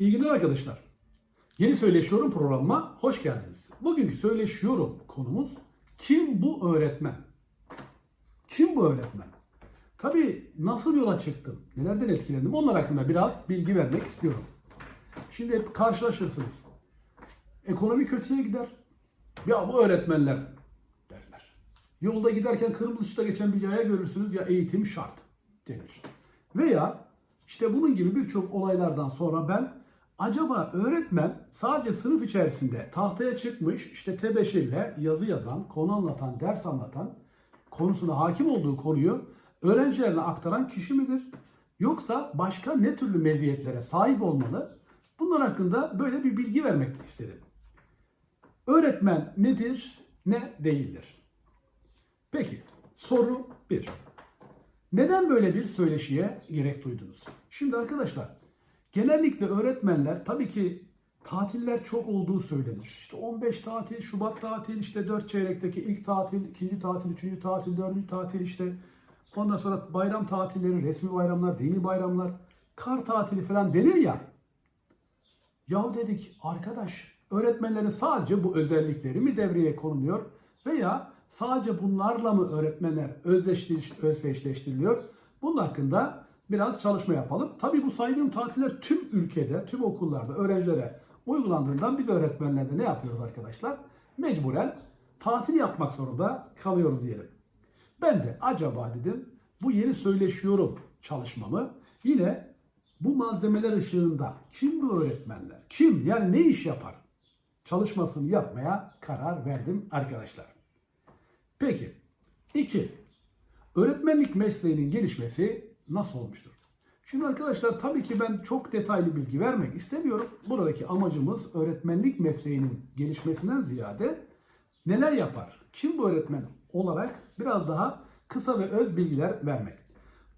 İyi günler arkadaşlar. Yeni Söyleşiyorum programıma hoş geldiniz. Bugünkü Söyleşiyorum konumuz kim bu öğretmen? Kim bu öğretmen? Tabii nasıl yola çıktım, nelerden etkilendim onlar hakkında biraz bilgi vermek istiyorum. Şimdi hep karşılaşırsınız. Ekonomi kötüye gider. Ya bu öğretmenler derler. Yolda giderken kırmızı ışıkta geçen bir yaya görürsünüz ya eğitim şart denir. Veya işte bunun gibi birçok olaylardan sonra ben acaba öğretmen sadece sınıf içerisinde tahtaya çıkmış işte tebeşirle yazı yazan, konu anlatan, ders anlatan, konusuna hakim olduğu konuyu öğrencilerine aktaran kişi midir? Yoksa başka ne türlü meziyetlere sahip olmalı? Bunlar hakkında böyle bir bilgi vermek istedim. Öğretmen nedir, ne değildir? Peki, soru 1. Neden böyle bir söyleşiye gerek duydunuz? Şimdi arkadaşlar, genellikle öğretmenler tabii ki tatiller çok olduğu söylenir. İşte 15 tatil, Şubat tatil, işte 4 çeyrekteki ilk tatil, ikinci tatil, üçüncü tatil, dördüncü tatil işte. Ondan sonra bayram tatilleri, resmi bayramlar, dini bayramlar, kar tatili falan denir ya. Ya dedik arkadaş öğretmenlerin sadece bu özellikleri mi devreye konuluyor veya sadece bunlarla mı öğretmenler özdeşleş, özdeşleştiriliyor? Bunun hakkında biraz çalışma yapalım. Tabii bu saydığım tatiller tüm ülkede, tüm okullarda öğrencilere uygulandığından biz öğretmenler de ne yapıyoruz arkadaşlar? Mecburen tatil yapmak zorunda kalıyoruz diyelim. Ben de acaba dedim bu yeni söyleşiyorum çalışmamı yine bu malzemeler ışığında kim bu öğretmenler? Kim? Yani ne iş yapar? Çalışmasını yapmaya karar verdim arkadaşlar. Peki. 2. Öğretmenlik mesleğinin gelişmesi nasıl olmuştur? Şimdi arkadaşlar tabii ki ben çok detaylı bilgi vermek istemiyorum. Buradaki amacımız öğretmenlik mesleğinin gelişmesinden ziyade neler yapar? Kim bu öğretmen olarak biraz daha kısa ve öz bilgiler vermek.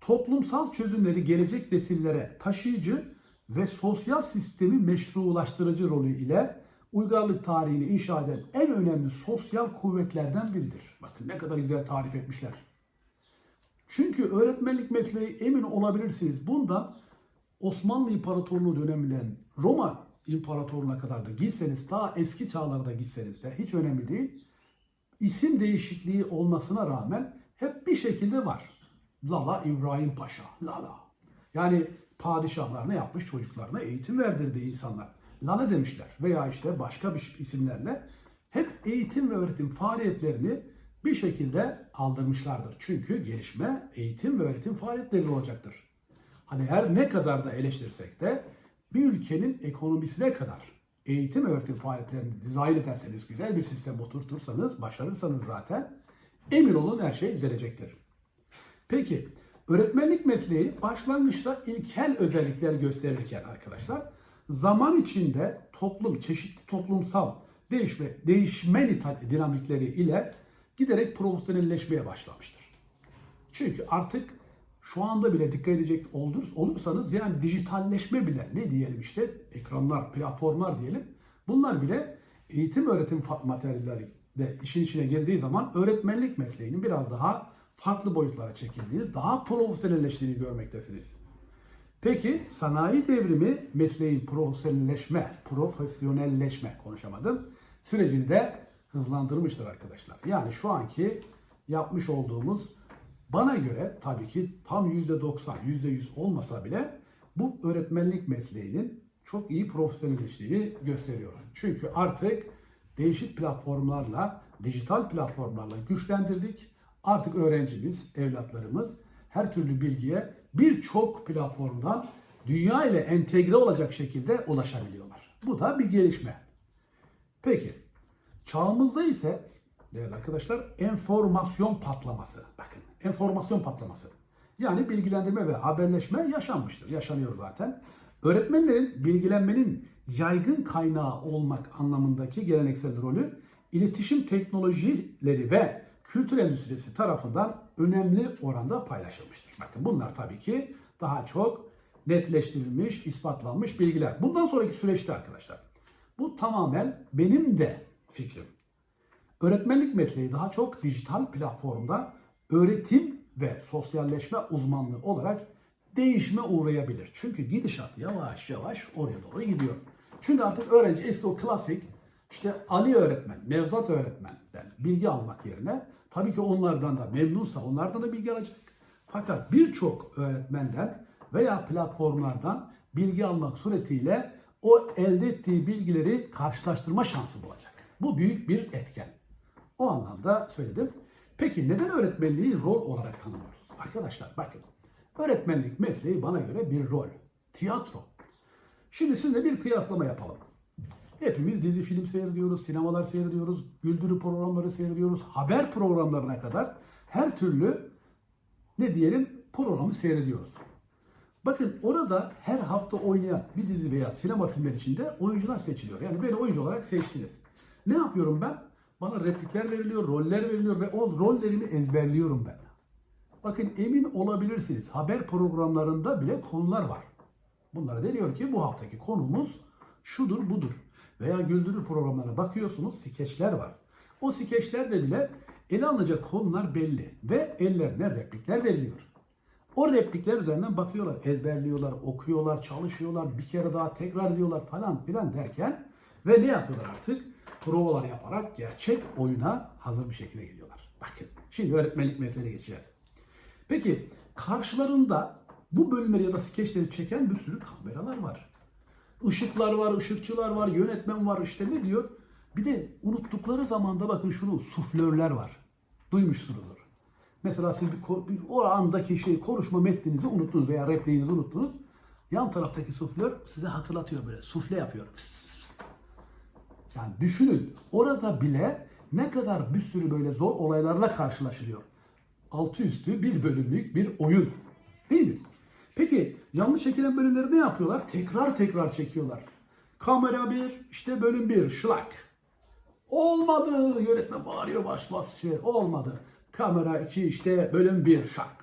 Toplumsal çözümleri gelecek nesillere taşıyıcı ve sosyal sistemi meşrulaştırıcı rolü ile uygarlık tarihini inşa eden en önemli sosyal kuvvetlerden biridir. Bakın ne kadar güzel tarif etmişler. Çünkü öğretmenlik mesleği emin olabilirsiniz bundan Osmanlı İmparatorluğu döneminden Roma İmparatorluğu'na kadar da gitseniz, daha eski çağlarda gitseniz de hiç önemli değil. İsim değişikliği olmasına rağmen hep bir şekilde var. Lala İbrahim Paşa, Lala. Yani padişahlar ne yapmış çocuklarına eğitim verdirdi insanlar. Lala demişler veya işte başka bir isimlerle hep eğitim ve öğretim faaliyetlerini bir şekilde aldırmışlardır. Çünkü gelişme eğitim ve öğretim faaliyetleri olacaktır. Hani her ne kadar da eleştirsek de bir ülkenin ekonomisine kadar eğitim öğretim faaliyetlerini dizayn ederseniz, güzel bir sistem oturtursanız, başarırsanız zaten emin olun her şey düzelecektir. Peki, öğretmenlik mesleği başlangıçta ilkel özellikler gösterirken arkadaşlar, zaman içinde toplum, çeşitli toplumsal değişme, değişme dinamikleri ile giderek profesyonelleşmeye başlamıştır. Çünkü artık şu anda bile dikkat edecek olur, olursanız yani dijitalleşme bile ne diyelim işte ekranlar, platformlar diyelim. Bunlar bile eğitim öğretim materyalleri de işin içine girdiği zaman öğretmenlik mesleğinin biraz daha farklı boyutlara çekildiğini, daha profesyonelleştiğini görmektesiniz. Peki sanayi devrimi mesleğin profesyonelleşme, profesyonelleşme konuşamadım. Sürecini de hızlandırmıştır arkadaşlar. Yani şu anki yapmış olduğumuz bana göre tabii ki tam %90, %100 olmasa bile bu öğretmenlik mesleğinin çok iyi profesyonelleştiğini gösteriyor. Çünkü artık değişik platformlarla, dijital platformlarla güçlendirdik. Artık öğrencimiz, evlatlarımız her türlü bilgiye birçok platformdan dünya ile entegre olacak şekilde ulaşabiliyorlar. Bu da bir gelişme. Peki, çağımızda ise değerli arkadaşlar enformasyon patlaması. Bakın, enformasyon patlaması. Yani bilgilendirme ve haberleşme yaşanmıştır. Yaşanıyor zaten. Öğretmenlerin bilgilenmenin yaygın kaynağı olmak anlamındaki geleneksel rolü iletişim teknolojileri ve kültür endüstrisi tarafından önemli oranda paylaşılmıştır. Bakın bunlar tabii ki daha çok netleştirilmiş, ispatlanmış bilgiler. Bundan sonraki süreçte arkadaşlar bu tamamen benim de fikrim. Öğretmenlik mesleği daha çok dijital platformda öğretim ve sosyalleşme uzmanlığı olarak değişime uğrayabilir. Çünkü gidişat yavaş yavaş oraya doğru gidiyor. Çünkü artık öğrenci eski o klasik işte Ali öğretmen, Nevzat öğretmenden bilgi almak yerine tabii ki onlardan da memnunsa onlardan da bilgi alacak. Fakat birçok öğretmenden veya platformlardan bilgi almak suretiyle o elde ettiği bilgileri karşılaştırma şansı bulacak. Bu büyük bir etken. O anlamda söyledim. Peki neden öğretmenliği rol olarak tanımlıyoruz? Arkadaşlar bakın. Öğretmenlik mesleği bana göre bir rol. Tiyatro. Şimdi sizinle bir kıyaslama yapalım. Hepimiz dizi film seyrediyoruz, sinemalar seyrediyoruz, güldürü programları seyrediyoruz, haber programlarına kadar her türlü ne diyelim programı seyrediyoruz. Bakın orada her hafta oynayan bir dizi veya sinema filmleri içinde oyuncular seçiliyor. Yani beni oyuncu olarak seçtiniz. Ne yapıyorum ben? Bana replikler veriliyor, roller veriliyor ve o rollerimi ezberliyorum ben. Bakın emin olabilirsiniz haber programlarında bile konular var. Bunlara deniyor ki bu haftaki konumuz şudur budur. Veya güldürü programlarına bakıyorsunuz skeçler var. O skeçlerde bile ele alınacak konular belli ve ellerine replikler veriliyor. O replikler üzerinden bakıyorlar, ezberliyorlar, okuyorlar, çalışıyorlar, bir kere daha tekrar ediyorlar falan filan derken ve ne yapıyorlar artık? Provalar yaparak gerçek oyuna hazır bir şekilde geliyorlar. Bakın şimdi öğretmenlik mesleğine geçeceğiz. Peki karşılarında bu bölümleri ya da skeçleri çeken bir sürü kameralar var. Işıklar var, ışıkçılar var, yönetmen var işte ne diyor? Bir de unuttukları zamanda bakın şunu suflörler var. Duymuşsunuzdur. Mesela siz bir, bir o andaki şey konuşma metninizi unuttunuz veya repliğinizi unuttunuz. Yan taraftaki suflör size hatırlatıyor böyle. Sufle yapıyor. Fıs fıs fıs. Yani düşünün orada bile ne kadar bir sürü böyle zor olaylarla karşılaşılıyor. Altı üstü bir bölümlük bir oyun. Değil mi? Peki yanlış çekilen bölümleri ne yapıyorlar? Tekrar tekrar çekiyorlar. Kamera bir, işte bölüm bir, şlak. Olmadı. Yönetmen bağırıyor baş bas şey. Olmadı. Kamera 2 işte bölüm 1 şak.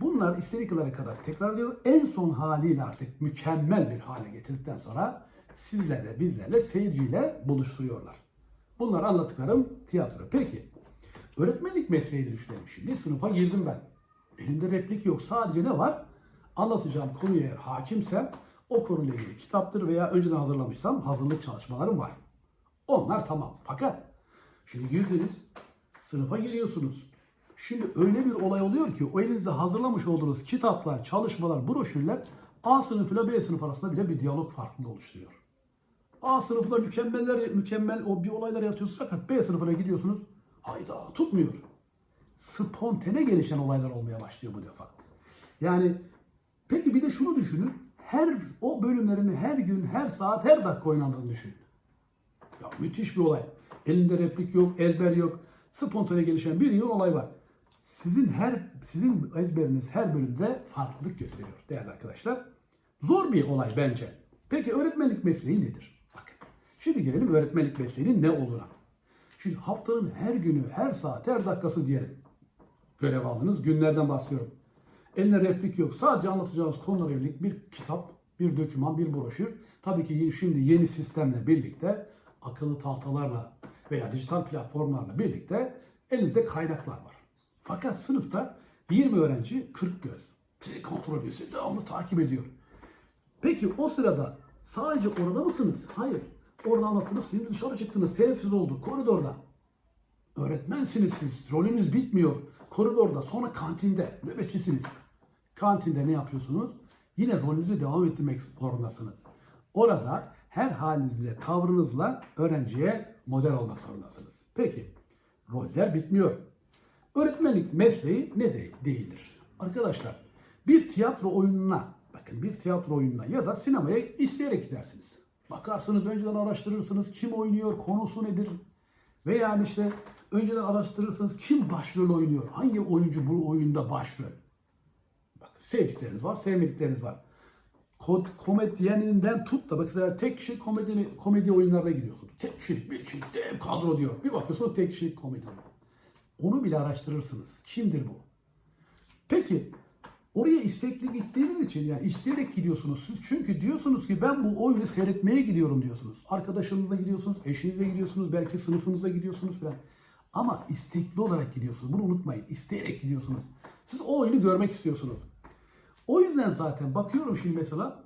Bunlar istedikleri kadar tekrarlıyor. En son haliyle artık mükemmel bir hale getirdikten sonra sizlerle bizlerle seyirciyle buluşturuyorlar. Bunlar anlattıklarım tiyatro. Peki öğretmenlik mesleğini düşünelim şimdi. Sınıfa girdim ben. Elimde replik yok. Sadece ne var? Anlatacağım konuya eğer hakimsem o konuyla ilgili kitaptır veya önceden hazırlamışsam hazırlık çalışmalarım var. Onlar tamam. Fakat şimdi girdiniz, sınıfa giriyorsunuz. Şimdi öyle bir olay oluyor ki o elinizde hazırlamış olduğunuz kitaplar, çalışmalar, broşürler A sınıfıyla B sınıf arasında bile bir diyalog farkında oluşturuyor. A sınıfında mükemmeller, mükemmel o bir olaylar yaratıyorsunuz fakat B sınıfına gidiyorsunuz. Hayda tutmuyor. Spontane gelişen olaylar olmaya başlıyor bu defa. Yani peki bir de şunu düşünün. Her o bölümlerini her gün, her saat, her dakika oynandığını düşünün. Ya müthiş bir olay. Elinde replik yok, ezber yok. Spontane gelişen bir yıl olay var. Sizin her sizin ezberiniz her bölümde farklılık gösteriyor değerli arkadaşlar. Zor bir olay bence. Peki öğretmenlik mesleği nedir? Şimdi gelelim öğretmenlik mesleğinin ne olduğuna. Şimdi haftanın her günü, her saat, her dakikası diyelim. Görev aldınız. Günlerden bahsediyorum. Eline replik yok. Sadece anlatacağınız konulara yönelik bir kitap, bir doküman, bir broşür. Tabii ki şimdi yeni sistemle birlikte akıllı tahtalarla veya dijital platformlarla birlikte elinizde kaynaklar var. Fakat sınıfta 20 öğrenci 40 göz. Sizi kontrol ediyor, sizi devamlı takip ediyor. Peki o sırada sadece orada mısınız? Hayır. Orada anlattınız, şimdi dışarı çıktınız, teneffüs oldu, koridorda. Öğretmensiniz siz, rolünüz bitmiyor. Koridorda, sonra kantinde, nöbetçisiniz. Kantinde ne yapıyorsunuz? Yine rolünüzü devam ettirmek zorundasınız. Orada her halinizle, tavrınızla öğrenciye model olmak zorundasınız. Peki, roller bitmiyor. Öğretmenlik mesleği ne de değildir? Arkadaşlar, bir tiyatro oyununa, bakın bir tiyatro oyununa ya da sinemaya isteyerek gidersiniz. Bakarsınız, önceden araştırırsınız kim oynuyor, konusu nedir? Ve yani işte önceden araştırırsınız kim başrol oynuyor, hangi oyuncu bu oyunda başrol? Bak sevdikleriniz var, sevmedikleriniz var. Ko- komedyeninden tut da mesela tek kişi komedi, komedi oyunlarına gidiyorsunuz. Tek kişilik bir kişilik dev kadro diyor. Bir bakıyorsunuz tek kişilik komedi oyunu. Onu bile araştırırsınız. Kimdir bu? Peki oraya istekli gittiğiniz için yani isteyerek gidiyorsunuz siz. Çünkü diyorsunuz ki ben bu oyunu seyretmeye gidiyorum diyorsunuz. Arkadaşınızla gidiyorsunuz, eşinizle gidiyorsunuz, belki sınıfınızla gidiyorsunuz falan. Ama istekli olarak gidiyorsunuz. Bunu unutmayın. İsteyerek gidiyorsunuz. Siz o oyunu görmek istiyorsunuz. O yüzden zaten bakıyorum şimdi mesela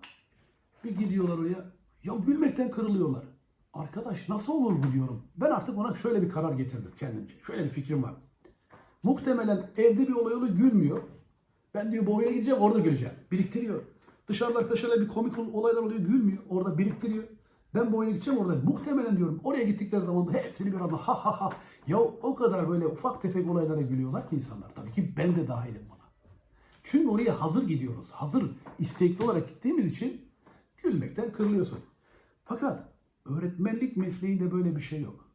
bir gidiyorlar oraya ya gülmekten kırılıyorlar. Arkadaş nasıl olur bu diyorum. Ben artık ona şöyle bir karar getirdim kendimce. Şöyle bir fikrim var. Muhtemelen evde bir olay oluyor gülmüyor. Ben diyor bu oyuna gideceğim orada güleceğim. Biriktiriyor. Dışarıda arkadaşlarla bir komik olaylar oluyor gülmüyor. Orada biriktiriyor. Ben bu oyuna gideceğim orada. Muhtemelen diyorum oraya gittikleri zaman da hepsini bir anda ha ha ha. Ya o kadar böyle ufak tefek olaylara gülüyorlar ki insanlar. Tabii ki ben de dahilim buna. Çünkü oraya hazır gidiyoruz. Hazır istekli olarak gittiğimiz için gülmekten kırılıyorsun. Fakat öğretmenlik mesleğinde böyle bir şey yok.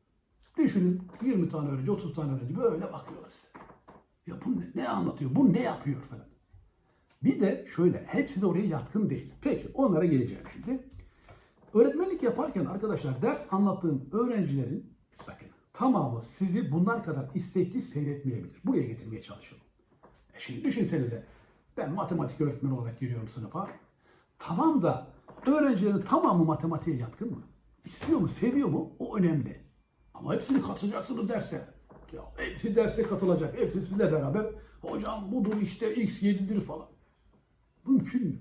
Düşünün 20 tane öğrenci, 30 tane öğrenci böyle bakıyorlar size. Ya bu ne, anlatıyor, bu ne yapıyor falan. Bir de şöyle, hepsi de oraya yatkın değil. Peki onlara geleceğim şimdi. Öğretmenlik yaparken arkadaşlar ders anlattığım öğrencilerin bakın tamamı sizi bunlar kadar istekli seyretmeyebilir. Buraya getirmeye çalışıyorum. E şimdi düşünsenize ben matematik öğretmeni olarak giriyorum sınıfa. Tamam da öğrencilerin tamamı matematiğe yatkın mı? İstiyor mu, seviyor mu? O önemli. Ama hepsini katılacaksınız derse. Ya hepsi derse katılacak. Hepsi sizle beraber. Hocam budur işte x 7'dir falan. Mümkün mü?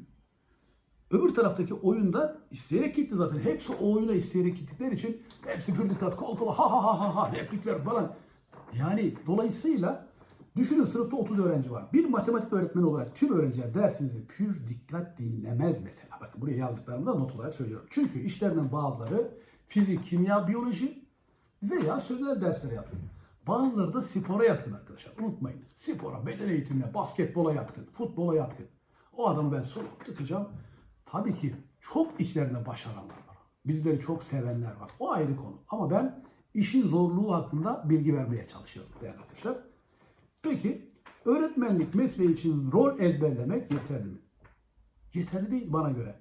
Öbür taraftaki oyunda isteyerek gitti zaten. Hepsi o oyuna isteyerek gittikleri için hepsi pür dikkat kol ha ha ha ha ha replikler falan. Yani dolayısıyla düşünün sınıfta 30 öğrenci var. Bir matematik öğretmeni olarak tüm öğrenciler dersinizi pür dikkat dinlemez mesela. Bakın buraya yazdıklarımda not olarak söylüyorum. Çünkü işlerinden bazıları fizik, kimya, biyoloji veya sözel derslere yatkın. Bazıları da spora yatkın arkadaşlar. Unutmayın. Spora, beden eğitimine, basketbola yatkın, futbola yatkın. O adamı ben sorup tıkacağım. Tabii ki çok içlerinde başaranlar var. Bizleri çok sevenler var. O ayrı konu. Ama ben işin zorluğu hakkında bilgi vermeye çalışıyorum değerli arkadaşlar. Peki öğretmenlik mesleği için rol ezberlemek yeterli mi? Yeterli değil bana göre.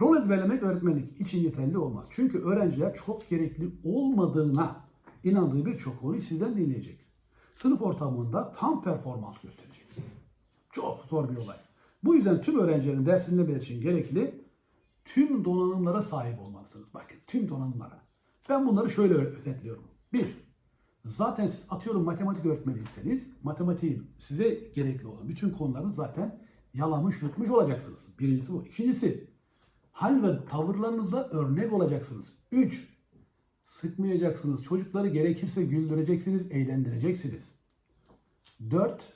Rol ezberlemek öğretmenlik için yeterli olmaz. Çünkü öğrenciler çok gerekli olmadığına inandığı birçok konuyu sizden dinleyecek. Sınıf ortamında tam performans gösterecek. Çok zor bir olay. Bu yüzden tüm öğrencilerin dersini dinlemeleri için gerekli tüm donanımlara sahip olmalısınız. Bakın tüm donanımlara. Ben bunları şöyle özetliyorum. Bir, zaten siz atıyorum matematik öğretmeniyseniz matematiğin size gerekli olan bütün konularını zaten yalamış yutmuş olacaksınız. Birincisi bu. İkincisi, hal ve tavırlarınızda örnek olacaksınız. Üç, sıkmayacaksınız. Çocukları gerekirse güldüreceksiniz, eğlendireceksiniz. Dört,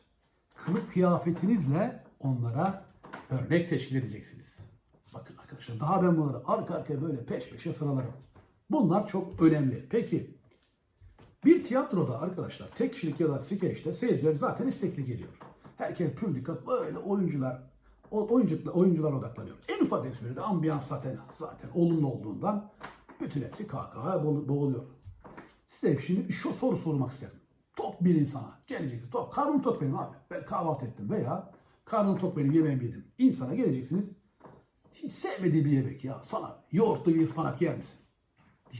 kılık kıyafetinizle onlara örnek teşkil edeceksiniz. Bakın arkadaşlar daha ben bunları arka arkaya böyle peş peşe sıralarım. Bunlar çok önemli. Peki bir tiyatroda arkadaşlar tek kişilik ya da skeçte seyirciler zaten istekli geliyor. Herkes pür dikkat böyle oyuncular oyuncular, oyuncular odaklanıyor. En ufak espride ambiyans zaten zaten olumlu olduğundan bütün hepsi kahkahaya boğ- boğuluyor. Size şimdi şu soru sormak isterim. Tok bir insana geleceksin. Tok, karnım tok benim abi. Ben kahvaltı ettim veya karnım tok benim yemeğimi yedim. İnsana geleceksiniz. Hiç sevmediği bir yemek ya. Sana yoğurtlu bir ıspanak yer misin?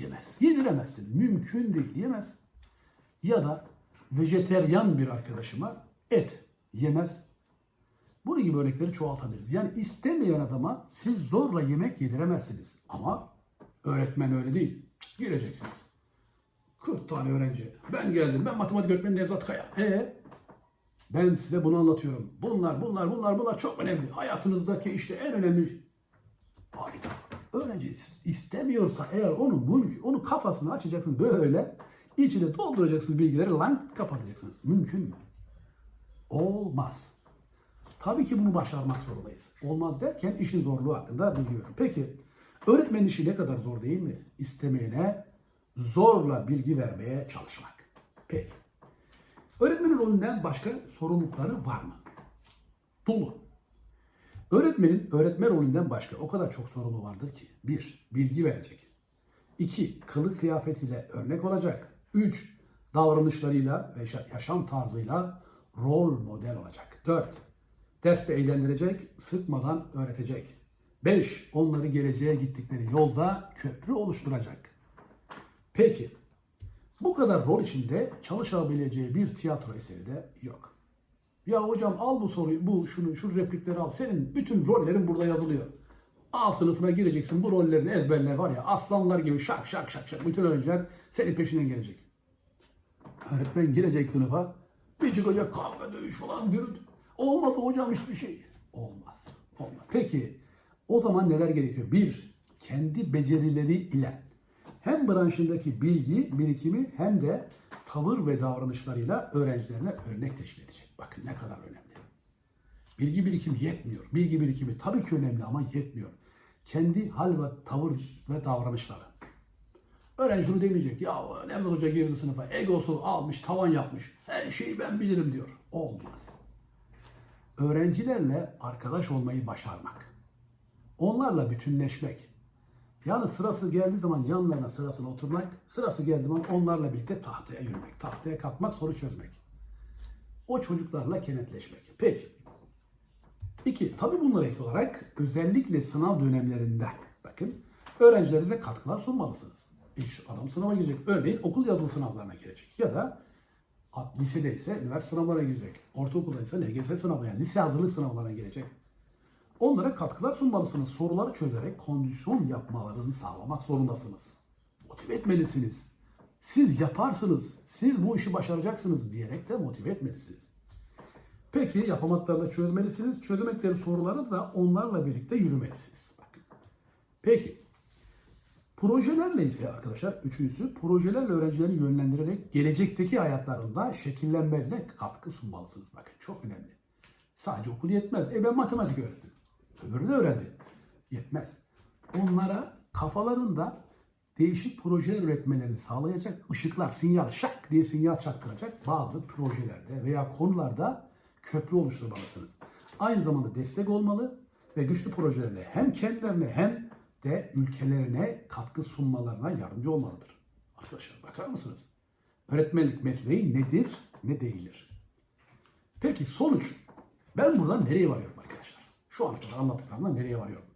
Yemez. Yediremezsin. Mümkün değil. Yemez. Ya da vejeteryan bir arkadaşıma et yemez. Bunun gibi örnekleri çoğaltabiliriz. Yani istemeyen adama siz zorla yemek yediremezsiniz. Ama öğretmen öyle değil. Gireceksiniz. 40 tane öğrenci. Ben geldim. Ben matematik öğretmeni Nevzat Kaya. E ben size bunu anlatıyorum. Bunlar, bunlar, bunlar, bunlar çok önemli. Hayatınızdaki işte en önemli Hayda. Öğrenci istemiyorsa eğer onu mümkün, onu kafasını açacaksınız böyle içine dolduracaksınız bilgileri lan kapatacaksınız. Mümkün mü? Olmaz. Tabii ki bunu başarmak zorundayız. Olmaz derken işin zorluğu hakkında bilgi veriyorum. Peki öğretmenin işi ne kadar zor değil mi? İstemeyene zorla bilgi vermeye çalışmak. Peki. Öğretmenin rolünden başka sorumlulukları var mı? Dolu. Öğretmenin öğretmen rolünden başka o kadar çok sorumlu vardır ki. 1. Bilgi verecek. 2. Kılık kıyafetiyle örnek olacak. 3. Davranışlarıyla ve yaşa- yaşam tarzıyla rol model olacak. 4. Derste eğlendirecek, sıkmadan öğretecek. 5. Onları geleceğe gittikleri yolda köprü oluşturacak. Peki, bu kadar rol içinde çalışabileceği bir tiyatro eseri de yok. Ya hocam al bu soruyu, bu şunu, şu replikleri al. Senin bütün rollerin burada yazılıyor. A sınıfına gireceksin. Bu rollerini ezberle var ya aslanlar gibi şak şak şak şak. Bütün öğrenciler senin peşinden gelecek. Öğretmen girecek sınıfa. Bir çıkacak kavga dövüş falan gürültü. Olmadı hocam hiçbir şey. Olmaz. Olmaz. Peki o zaman neler gerekiyor? Bir, kendi becerileri ile hem branşındaki bilgi birikimi hem de tavır ve davranışlarıyla öğrencilerine örnek teşkil edecek. Bakın ne kadar önemli. Bilgi birikimi yetmiyor. Bilgi birikimi tabii ki önemli ama yetmiyor. Kendi hal ve tavır ve davranışları. Öğrenci şunu demeyecek. Ya Nevzat Hoca girdi sınıfa egosu almış tavan yapmış. Her şeyi ben bilirim diyor. Olmaz. Öğrencilerle arkadaş olmayı başarmak. Onlarla bütünleşmek. Yani sırası geldiği zaman yanlarına sırasına oturmak, sırası geldiği zaman onlarla birlikte tahtaya yürümek, tahtaya kalkmak, soru çözmek. O çocuklarla kenetleşmek. Peki. İki, tabii bunlara ek olarak özellikle sınav dönemlerinde bakın öğrencilerinize katkılar sunmalısınız. İş adam sınava girecek. Örneğin okul yazılı sınavlarına girecek. Ya da lisede ise üniversite sınavlarına girecek. Ortaokulda ise LGS sınavı yani lise hazırlık sınavlarına girecek. Onlara katkılar sunmalısınız. Soruları çözerek kondisyon yapmalarını sağlamak zorundasınız. Motive etmelisiniz. Siz yaparsınız, siz bu işi başaracaksınız diyerek de motive etmelisiniz. Peki yapamadıklarını çözmelisiniz. Çözemedikleri soruları da onlarla birlikte yürümelisiniz. Peki. Projelerle ise arkadaşlar üçüncüsü projelerle öğrencileri yönlendirerek gelecekteki hayatlarında şekillenmelerine katkı sunmalısınız. Bakın çok önemli. Sadece okul yetmez. E ben matematik öğrettim. Öbürünü öğrendi. Yetmez. Onlara kafalarında değişik projeler üretmelerini sağlayacak ışıklar, sinyal, şak diye sinyal çaktıracak bazı projelerde veya konularda köprü oluşturmalısınız. Aynı zamanda destek olmalı ve güçlü projelerle hem kendilerine hem de ülkelerine katkı sunmalarına yardımcı olmalıdır. Arkadaşlar bakar mısınız? Öğretmenlik mesleği nedir, ne değildir? Peki sonuç. Ben buradan nereye varıyorum? Şu ana kadar anlattıklarımdan nereye varıyorum?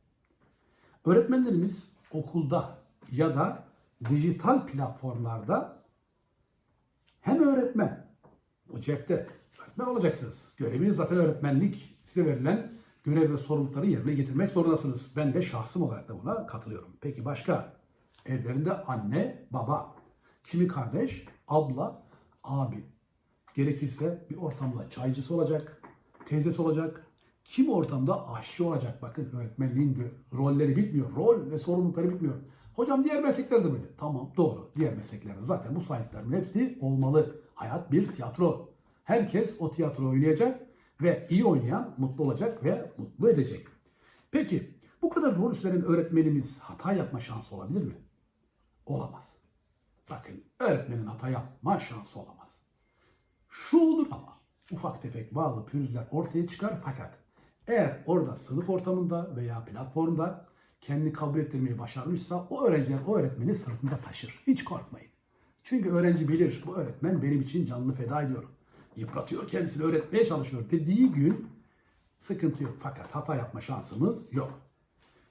Öğretmenlerimiz okulda ya da dijital platformlarda hem öğretmen, o cepte öğretmen olacaksınız. Göreviniz zaten öğretmenlik. Size verilen görev ve sorumlulukları yerine getirmek zorundasınız. Ben de şahsım olarak da buna katılıyorum. Peki başka? Evlerinde anne, baba, kimi kardeş, abla, abi. Gerekirse bir ortamda çaycısı olacak, teyzesi olacak, kim ortamda aşçı olacak. Bakın öğretmenliğin rolleri bitmiyor. Rol ve sorumlulukları bitmiyor. Hocam diğer meslekler de böyle. Tamam doğru. Diğer mesleklerde zaten bu saydıklarımın hepsi olmalı. Hayat bir tiyatro. Herkes o tiyatro oynayacak ve iyi oynayan mutlu olacak ve mutlu edecek. Peki bu kadar rol üstlenen öğretmenimiz hata yapma şansı olabilir mi? Olamaz. Bakın öğretmenin hata yapma şansı olamaz. Şu olur ama ufak tefek bazı pürüzler ortaya çıkar fakat eğer orada sınıf ortamında veya platformda kendini kabul ettirmeyi başarmışsa o öğrenciler o öğretmeni sırtında taşır. Hiç korkmayın. Çünkü öğrenci bilir bu öğretmen benim için canını feda ediyor. Yıpratıyor kendisini öğretmeye çalışıyor dediği gün sıkıntı yok. Fakat hata yapma şansımız yok.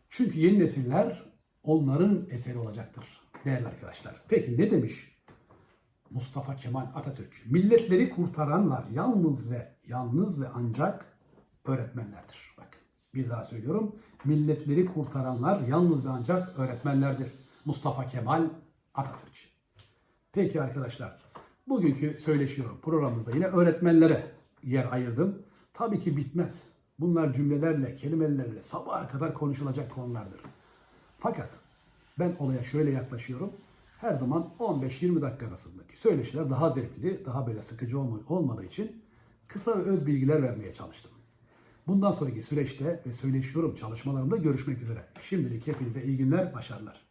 Çünkü yeni nesiller onların eseri olacaktır değerli arkadaşlar. Peki ne demiş Mustafa Kemal Atatürk? Milletleri kurtaranlar yalnız ve yalnız ve ancak öğretmenlerdir. Bak bir daha söylüyorum. Milletleri kurtaranlar yalnız ve ancak öğretmenlerdir. Mustafa Kemal Atatürk. Peki arkadaşlar. Bugünkü söyleşiyorum programımızda yine öğretmenlere yer ayırdım. Tabii ki bitmez. Bunlar cümlelerle, kelimelerle sabaha kadar konuşulacak konulardır. Fakat ben olaya şöyle yaklaşıyorum. Her zaman 15-20 dakika arasındaki söyleşiler daha zevkli, daha böyle sıkıcı olma- olmadığı için kısa ve öz bilgiler vermeye çalıştım. Bundan sonraki süreçte ve söyleşiyorum çalışmalarımda görüşmek üzere. Şimdilik hepinize iyi günler, başarılar.